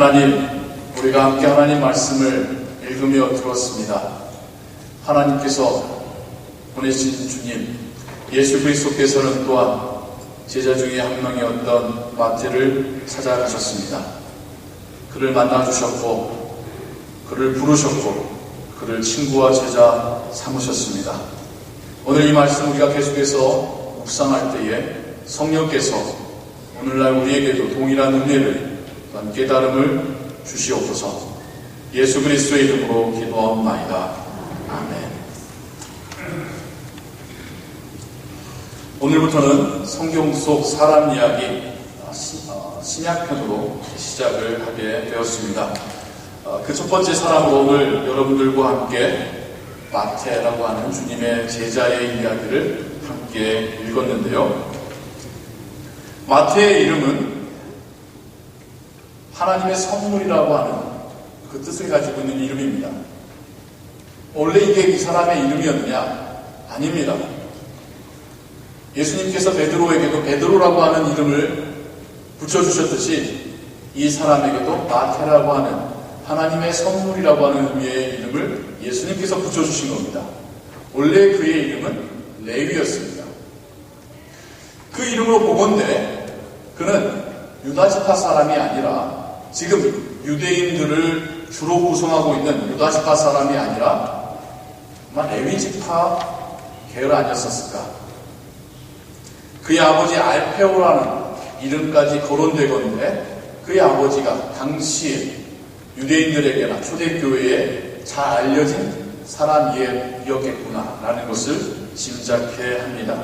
하나님, 우리가 함께 하나님 말씀을 읽으며 들었습니다. 하나님께서 보내신 주님, 예수 그리스도께서는 또한 제자 중에 한 명이었던 마태를 찾아가셨습니다. 그를 만나주셨고, 그를 부르셨고, 그를 친구와 제자 삼으셨습니다. 오늘 이 말씀 우리가 계속해서 묵상할 때에 성령께서 오늘날 우리에게도 동일한 은혜를 또한 깨달음을 주시옵소서 예수 그리스도의 이름으로 기도하옵나이다. 아멘. 오늘부터는 성경 속 사람 이야기 어, 신약편으로 시작을 하게 되었습니다. 어, 그첫 번째 사람으로 오늘 여러분들과 함께 마태라고 하는 주님의 제자의 이야기를 함께 읽었는데요. 마태의 이름은 하나님의 선물이라고 하는 그 뜻을 가지고 있는 이름입니다. 원래 이게 이 사람의 이름이었느냐? 아닙니다. 예수님께서 베드로에게도 베드로라고 하는 이름을 붙여주셨듯이 이 사람에게도 마태라고 하는 하나님의 선물이라고 하는 의미의 이름을 예수님께서 붙여주신 겁니다. 원래 그의 이름은 레위였습니다. 그 이름으로 보건대 그는 유다지파 사람이 아니라 지금 유대인들을 주로 구성하고 있는 유다지파 사람이 아니라 아마 레위지파 계열 아니었었을까? 그의 아버지 알페오라는 이름까지 거론되건데 그의 아버지가 당시에 유대인들에게나 초대교회에 잘 알려진 사람이었겠구나라는 것을 짐작해 합니다.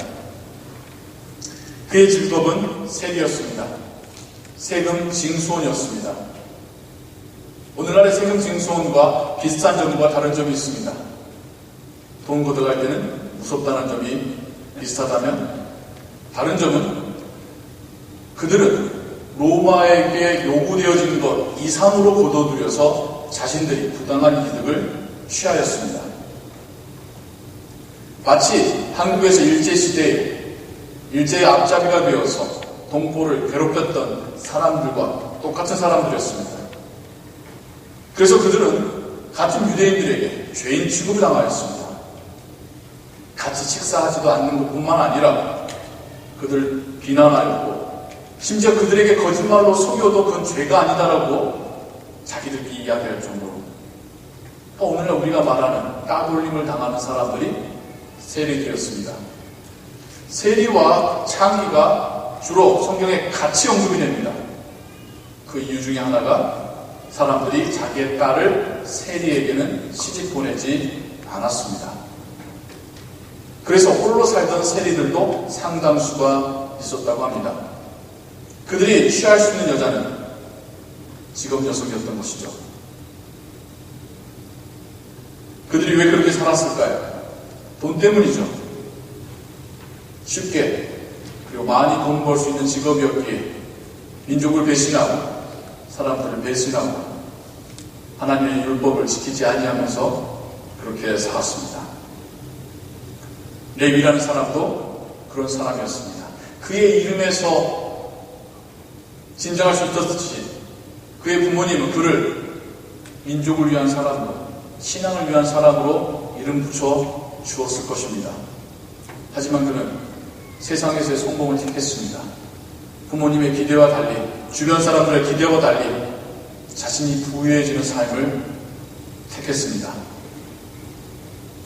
그의 직업은 세리였습니다. 세금 징수원이었습니다. 오늘날의 세금 징수원과 비슷한 점과 다른 점이 있습니다. 돈 걷어갈 때는 무섭다는 점이 비슷하다면 다른 점은 그들은 로마에게 요구되어진 것 이상으로 거둬들여서 자신들이 부당한 이득을 취하였습니다. 마치 한국에서 일제시대에 일제의 앞잡이가 되어서 동포를 괴롭혔던 사람들과 똑같은 사람들이었습니다. 그래서 그들은 같은 유대인들에게 죄인 취급을 당하였습니다. 같이 식사하지도 않는 것 뿐만 아니라 그들 비난하였고 심지어 그들에게 거짓말로 속여도 그건 죄가 아니다라고 자기들끼리 이야기할 정도로 또 오늘날 우리가 말하는 까돌림을 당하는 사람들이 세리들이었습니다. 세리와 창의가 주로 성경에 같이 언급이 됩니다. 그 이유 중에 하나가 사람들이 자기의 딸을 세리에게는 시집 보내지 않았습니다. 그래서 홀로 살던 세리들도 상당수가 있었다고 합니다. 그들이 취할 수 있는 여자는 직업 녀석이었던 것이죠. 그들이 왜 그렇게 살았을까요? 돈 때문이죠. 쉽게 그리고 많이 돈 벌 수 있는 직업이었기에 민족을 배신하고 사람들을 배신하고 하나님의 율법을 지키지 아니하면서 그렇게 살았습니다. 레위라는 사람도 그런 사람이었습니다. 그의 이름에서 진정할 수 있었듯이 그의 부모님은 그를 민족을 위한 사람으로 신앙을 위한 사람으로 이름 붙여 주었을 것입니다. 하지만 그는 세상에서의 성공을 택했습니다. 부모님의 기대와 달리 주변 사람들의 기대와 달리 자신이 부유해지는 삶을 택했습니다.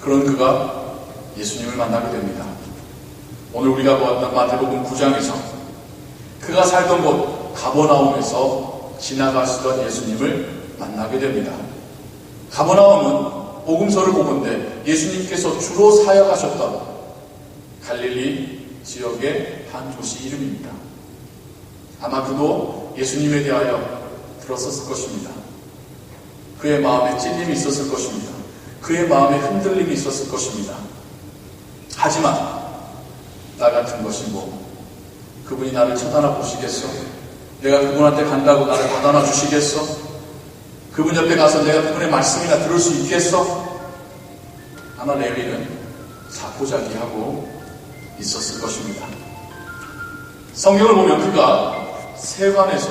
그런 그가 예수님을 만나게 됩니다. 오늘 우리가 보았던 마태복음 9장에서 그가 살던 곳 가버나움에서 지나가시던 예수님을 만나게 됩니다. 가버나움은 복음서를 보건데 예수님께서 주로 사역하셨던 갈릴리 지역의 한 도시 이름입니다. 아마 그도 예수님에 대하여 들었었을 것입니다. 그의 마음에 찔림이 있었을 것입니다. 그의 마음에 흔들림이 있었을 것입니다. 하지만 나 같은 것이 뭐 그분이 나를 쳐다나 보시겠어? 내가 그분한테 간다고 나를 받아놔 주시겠어? 그분 옆에 가서 내가 그분의 말씀이나 들을 수 있겠어? 아마 레위는 자포자기하고 있었을 것입니다. 성경을 보면 그가 세관에서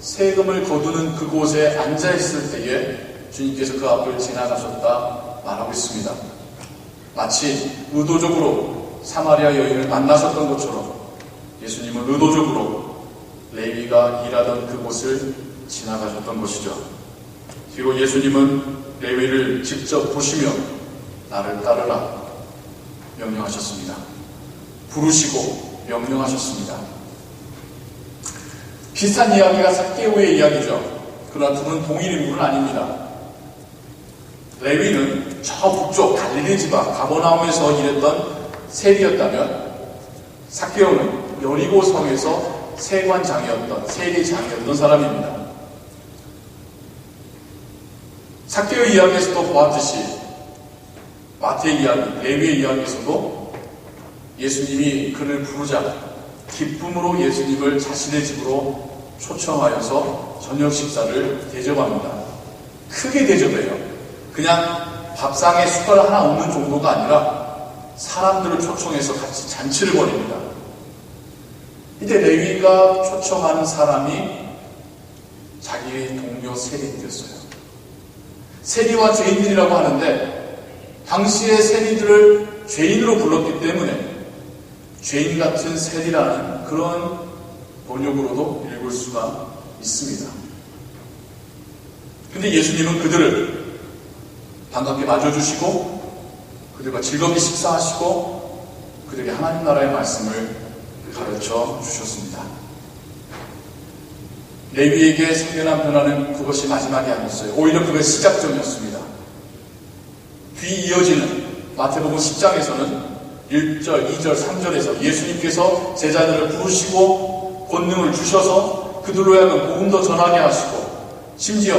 세금을 거두는 그곳에 앉아 있을 때에 주님께서 그 앞을 지나가셨다 말하고 있습니다. 마치 의도적으로 사마리아 여인을 만나셨던 것처럼 예수님은 의도적으로 레위가 일하던 그곳을 지나가셨던 것이죠. 그리고 예수님은 레위를 직접 보시며 나를 따르라 명령하셨습니다. 부르시고 명령하셨습니다. 비슷한 이야기가 사케오의 이야기죠. 그러나 둘은 동일 인물은 아닙니다. 레위는 저 북쪽 갈릴리 지방 가버나움에서 일했던 세리였다면 사케오는 여리고 성에서 세관장이었던 세리장이었던 사람입니다. 사케오 이야기에서도 보았듯이 마태 이야기, 레위의 이야기에서도 예수님이 그를 부르자 기쁨으로 예수님을 자신의 집으로 초청하여서 저녁 식사를 대접합니다. 크게 대접해요. 그냥 밥상에 숟가락 하나 없는 정도가 아니라 사람들을 초청해서 같이 잔치를 벌입니다. 이때 레위가 초청하는 사람이 자기의 동료 세리들이었어요. 세리와 죄인들이라고 하는데 당시의 세리들을 죄인으로 불렀기 때문에 죄인 같은 세리라는 그런 번역으로도 읽을 수가 있습니다. 근데 예수님은 그들을 반갑게 맞아주시고 그들과 즐겁게 식사하시고 그들에게 하나님 나라의 말씀을 가르쳐 주셨습니다. 레위에게 생겨난 변화는 그것이 마지막이 아니었어요. 오히려 그것이 시작점이었습니다. 뒤 이어지는 마태복음 10장에서는 1절, 2절, 3절에서 예수님께서 제자들을 부르시고 권능을 주셔서 그들로 하여금 복음도 전하게 하시고 심지어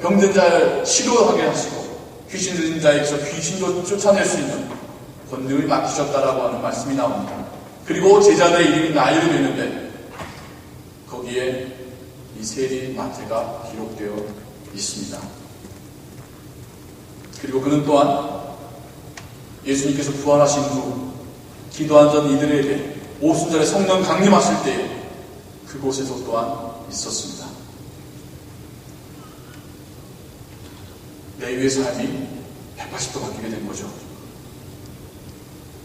병든 자를 치료하게 하시고 귀신 들린 자에게서 귀신도 쫓아낼 수 있는 권능을 맡기셨다라고 하는 말씀이 나옵니다. 그리고 제자들의 이름이 나이로 되는데 거기에 이 세리 마태가 기록되어 있습니다. 그리고 그는 또한 예수님께서 부활하신 후 기도한 전 이들에게 오순절에 성령 강림하실 때에 그곳에서 또한 있었습니다. 레위의 삶이 180도 바뀌게 된 거죠.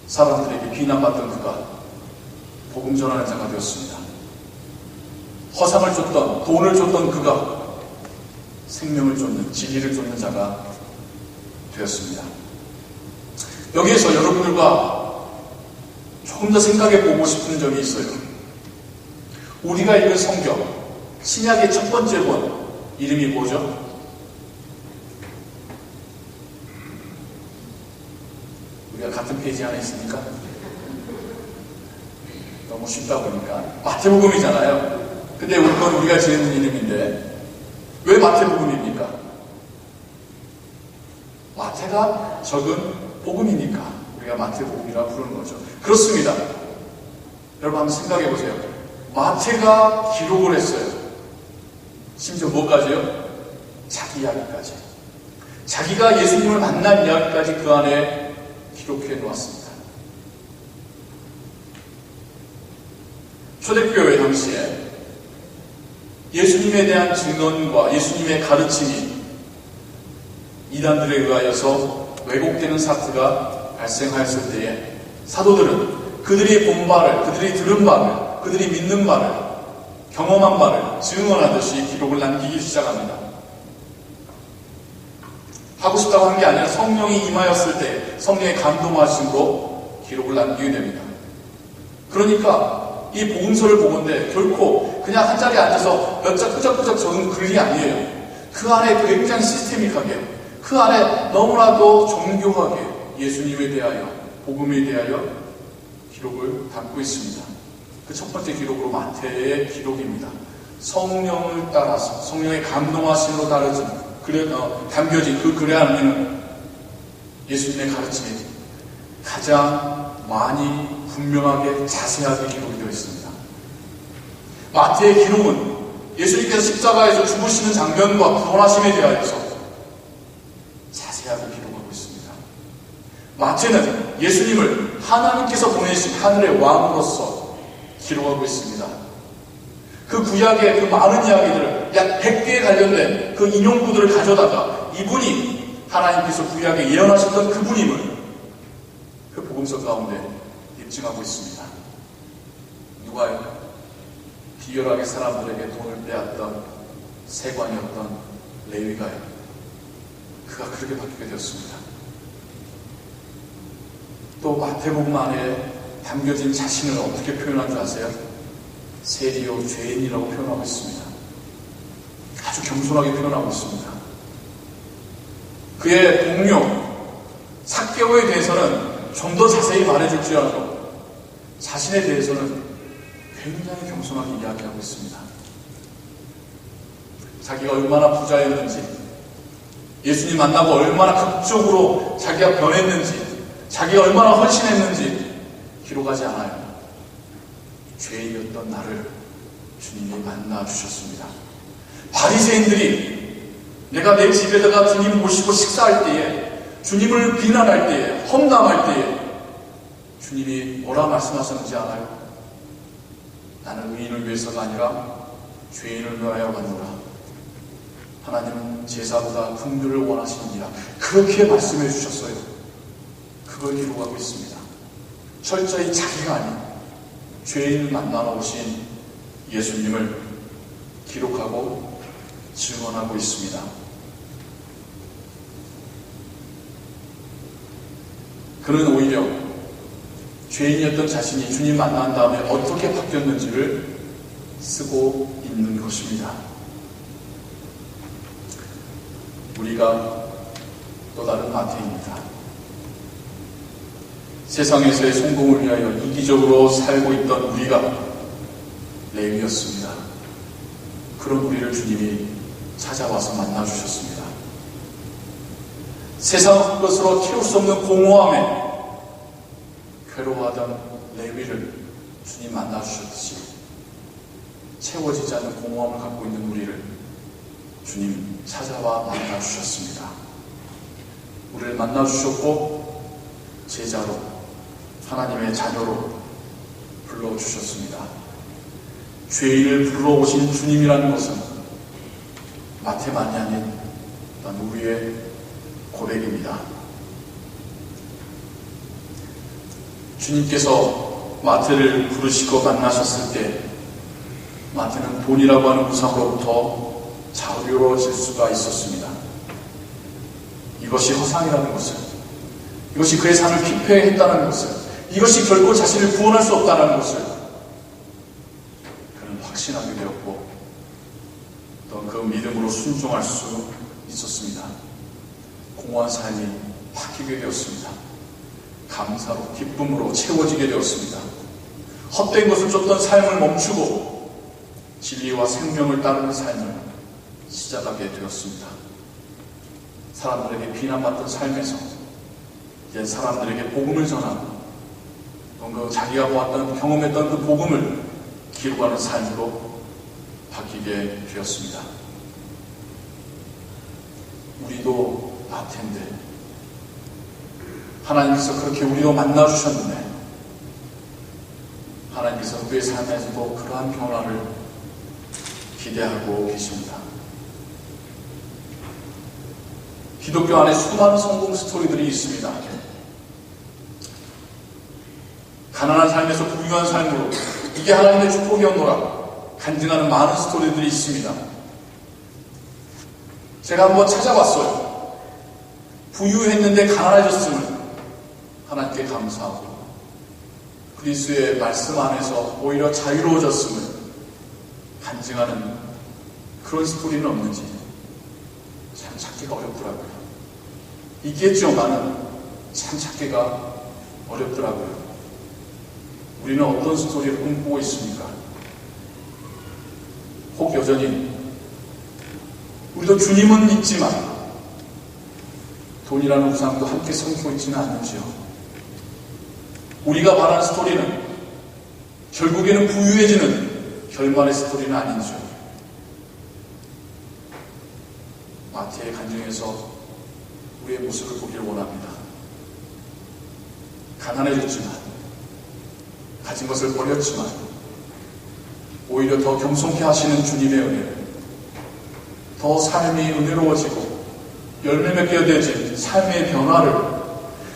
사람들에게 비난받던 그가 복음 전하는 자가 되었습니다. 허상을 쫓던 돈을 쫓던 그가 생명을 쫓는 진리를 쫓는 자가 되었습니다. 여기에서 여러분들과 더 생각해 보고 싶은 점이 있어요. 우리가 읽은 성경, 신약의 첫 번째 본, 이름이 뭐죠? 우리가 같은 페이지 안에 있으니까 너무 쉽다 보니까 마태복음이잖아요. 근데 우리 건 우리가 지은 이름인데 왜 마태복음입니까? 마태가 적은 복음이니까 우리가 마태복음이라 부르는 거죠. 그렇습니다. 여러분 한번 생각해 보세요. 마태가 기록을 했어요. 심지어 뭐까지요? 자기 이야기까지. 자기가 예수님을 만난 이야기까지 그 안에 기록해 놓았습니다. 초대교회 당시에 예수님에 대한 증언과 예수님의 가르침이 이단들에 의하여서 왜곡되는 사태가 발생하였을 때에 사도들은 그들이 본 바를, 그들이 들은 바를, 그들이 믿는 바를, 경험한 바를 증언하듯이 기록을 남기기 시작합니다. 하고 싶다고 한 게 아니라 성령이 임하였을 때 성령의 감동하심으로 기록을 남기게 됩니다. 그러니까 이 복음서를 보건데 결코 그냥 한 자리에 앉아서 몇 자 끄적끄적 적은 글이 아니에요. 그 안에 굉장히 시스테믹하게, 그 안에 너무나도 정교하게 예수님에 대하여, 복음에 대하여 기록을 담고 있습니다. 그 첫 번째 기록으로 마태의 기록입니다. 성령을 따라서 성령의 감동하심으로 다뤄진 그래, 어, 담겨진 그 글에 안에는 예수님의 가르침이 가장 많이 분명하게 자세하게 기록이 되어 있습니다. 마태의 기록은 예수님께서 십자가에서 죽으시는 장면과 부활하심에 대하여서 자세하게 기록하고 있습니다. 마태는 예수님을 하나님께서 보내신 하늘의 왕으로서 기록하고 있습니다. 그 구약의 그 많은 이야기들을 약 100개에 관련된 그 인용구들을 가져다가 이분이 하나님께서 구약에 예언하셨던 그분임을 그 복음서 가운데 입증하고 있습니다. 누가요? 비열하게 사람들에게 돈을 빼앗던 세관이었던 레위가요. 그가 그렇게 바뀌게 되었습니다. 또 마태복음 안에 담겨진 자신을 어떻게 표현한 줄 아세요? 세리요 죄인이라고 표현하고 있습니다. 아주 겸손하게 표현하고 있습니다. 그의 동료 사개오에 대해서는 좀 더 자세히 말해줄지라도 자신에 대해서는 굉장히 겸손하게 이야기하고 있습니다. 자기가 얼마나 부자였는지, 예수님 만나고 얼마나 극적으로 자기가 변했는지, 자기가 얼마나 헌신했는지 기록하지 않아요. 죄인이었던 나를 주님이 만나 주셨습니다. 바리새인들이 내가 내 집에다가 주님 모시고 식사할 때에 주님을 비난할 때에 험담할 때에 주님이 뭐라 말씀하셨는지 알아요? 나는 의인을 위해서가 아니라 죄인을 위하여 간노라. 하나님은 제사보다 긍휼을 원하시느니라. 그렇게 말씀해 주셨어요. 그걸 기록하고 있습니다. 철저히 자기가 아닌 죄인을 만나러 오신 예수님을 기록하고 증언하고 있습니다. 그는 오히려 죄인이었던 자신이 주님 만난 다음에 어떻게 바뀌었는지를 쓰고 있는 것입니다. 우리가 또 다른 마태입니다. 세상에서의 성공을 위하여 이기적으로 살고 있던 우리가 레위였습니다. 그런 우리를 주님이 찾아와서 만나주셨습니다. 세상 것으로 채울 수 없는 공허함에 괴로워하던 레위를 주님 만나주셨듯이 채워지지 않는 공허함을 갖고 있는 우리를 주님 찾아와 만나주셨습니다. 우리를 만나주셨고 제자로 하나님의 자녀로 불러주셨습니다. 죄인을 불러오신 주님이라는 것은 마태만이 아닌 우리의 고백입니다. 주님께서 마태를 부르시고 만나셨을 때 마태는 돈이라고 하는 우상으로부터 자유로워질 수가 있었습니다. 이것이 허상이라는 것을, 이것이 그의 삶을 피폐했다는 것을, 이것이 결코 자신을 구원할 수 없다는 것을 그는 확신하게 되었고, 또 그 믿음으로 순종할 수 있었습니다. 공허한 삶이 바뀌게 되었습니다. 감사로, 기쁨으로 채워지게 되었습니다. 헛된 것을 쫓던 삶을 멈추고 진리와 생명을 따르는 삶을 시작하게 되었습니다. 사람들에게 비난받던 삶에서 이제 사람들에게 복음을 전하고 그 자기가 보았던 경험했던 그 복음을 기록하는 삶으로 바뀌게 되었습니다. 우리도 마태인데 하나님께서 그렇게 우리도 만나 주셨는데 하나님께서 우리의 삶에서도 그러한 변화를 기대하고 계십니다. 기독교 안에 수많은 성공 스토리들이 있습니다. 가난한 삶에서 부유한 삶으로 이게 하나님의 축복이었노라 간증하는 많은 스토리들이 있습니다. 제가 한번 찾아봤어요. 부유했는데 가난해졌음을 하나님께 감사하고 그리스의 말씀 안에서 오히려 자유로워졌음을 간증하는 그런 스토리는 없는지 참 찾기가 어렵더라고요. 있겠죠만은 참 찾기가 어렵더라고요. 우리는 어떤 스토리를 꿈꾸고 있습니까? 혹 여전히 우리도 주님은 믿지만 돈이라는 우상도 함께 섬기고 있지는 않는지요. 우리가 말하는 스토리는 결국에는 부유해지는 결말의 스토리는 아닌지요. 마태의 간증에서 우리의 모습을 보기를 원합니다. 가난해졌지만, 가진 것을 버렸지만, 오히려 더 겸손케 하시는 주님의 은혜를 더 삶이 은혜로워지고 열매 맺게 되진 삶의 변화를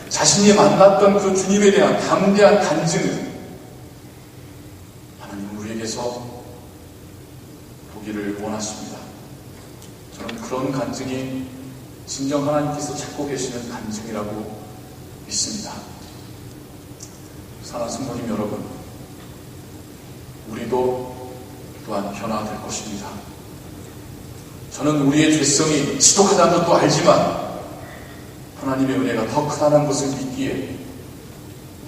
자신이 만났던 그 주님에 대한 담대한 간증을 하나님 우리에게서 보기를 원하십니다. 저는 그런 간증이 진정 하나님께서 찾고 계시는 간증이라고 믿습니다. 사랑하는 성도님 여러분, 우리도 또한 변화될 것입니다. 저는 우리의 죄성이 지독하다는 것도 알지만 하나님의 은혜가 더 크다는 것을 믿기에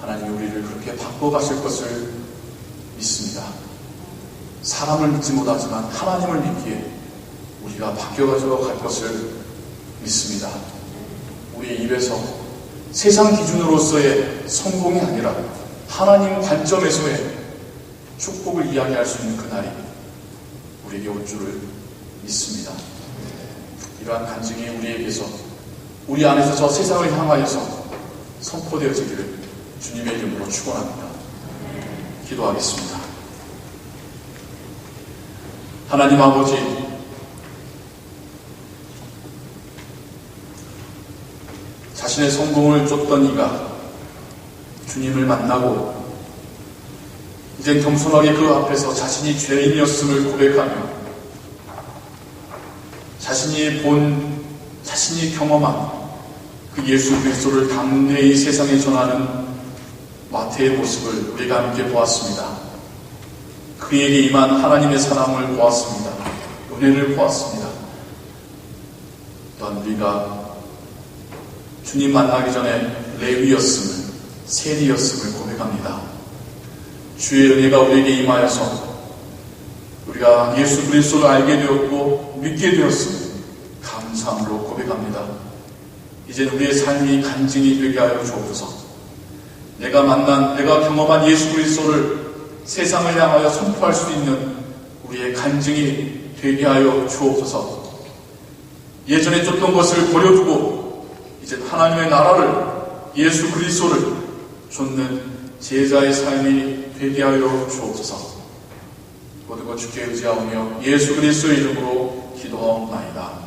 하나님이 우리를 그렇게 바꿔가실 것을 믿습니다. 사람을 믿지 못하지만 하나님을 믿기에 우리가 바뀌어가지고 갈 것을 믿습니다. 우리의 입에서 세상 기준으로서의 성공이 아니라 하나님 관점에서의 축복을 이야기할 수 있는 그날이 우리에게 올 줄을 믿습니다. 이러한 간증이 우리에게서 우리 안에서 저 세상을 향하여서 선포되어지기를 주님의 이름으로 축원합니다. 기도하겠습니다. 하나님 아버지 자신의 성공을 쫓던 이가 주님을 만나고 이젠 겸손하게 그 앞에서 자신이 죄인이었음을 고백하며 자신이 본 자신이 경험한 그 예수 그리스도를 담대히 세상에 전하는 마태의 모습을 우리가 함께 보았습니다. 그에게 임한 하나님의 사랑을 보았습니다. 은혜를 보았습니다. 또한 우리가 주님 만나기 전에 레위였음을, 세리였음을 고백합니다. 주의 은혜가 우리에게 임하여서 우리가 예수 그리스도를 알게 되었고 믿게 되었음을 감사함으로 고백합니다. 이제 우리의 삶이 간증이 되게 하여 주옵소서. 내가 만난, 내가 경험한 예수 그리스도를 세상을 향하여 선포할 수 있는 우리의 간증이 되게 하여 주옵소서. 예전에 쫓던 것을 버려두고 이제 하나님의 나라를 예수 그리스도를 쫓는 제자의 삶이 되게 하여 주옵소서. 모든 것 주께 의지하오며 예수 그리스도의 이름으로 기도하옵나이다.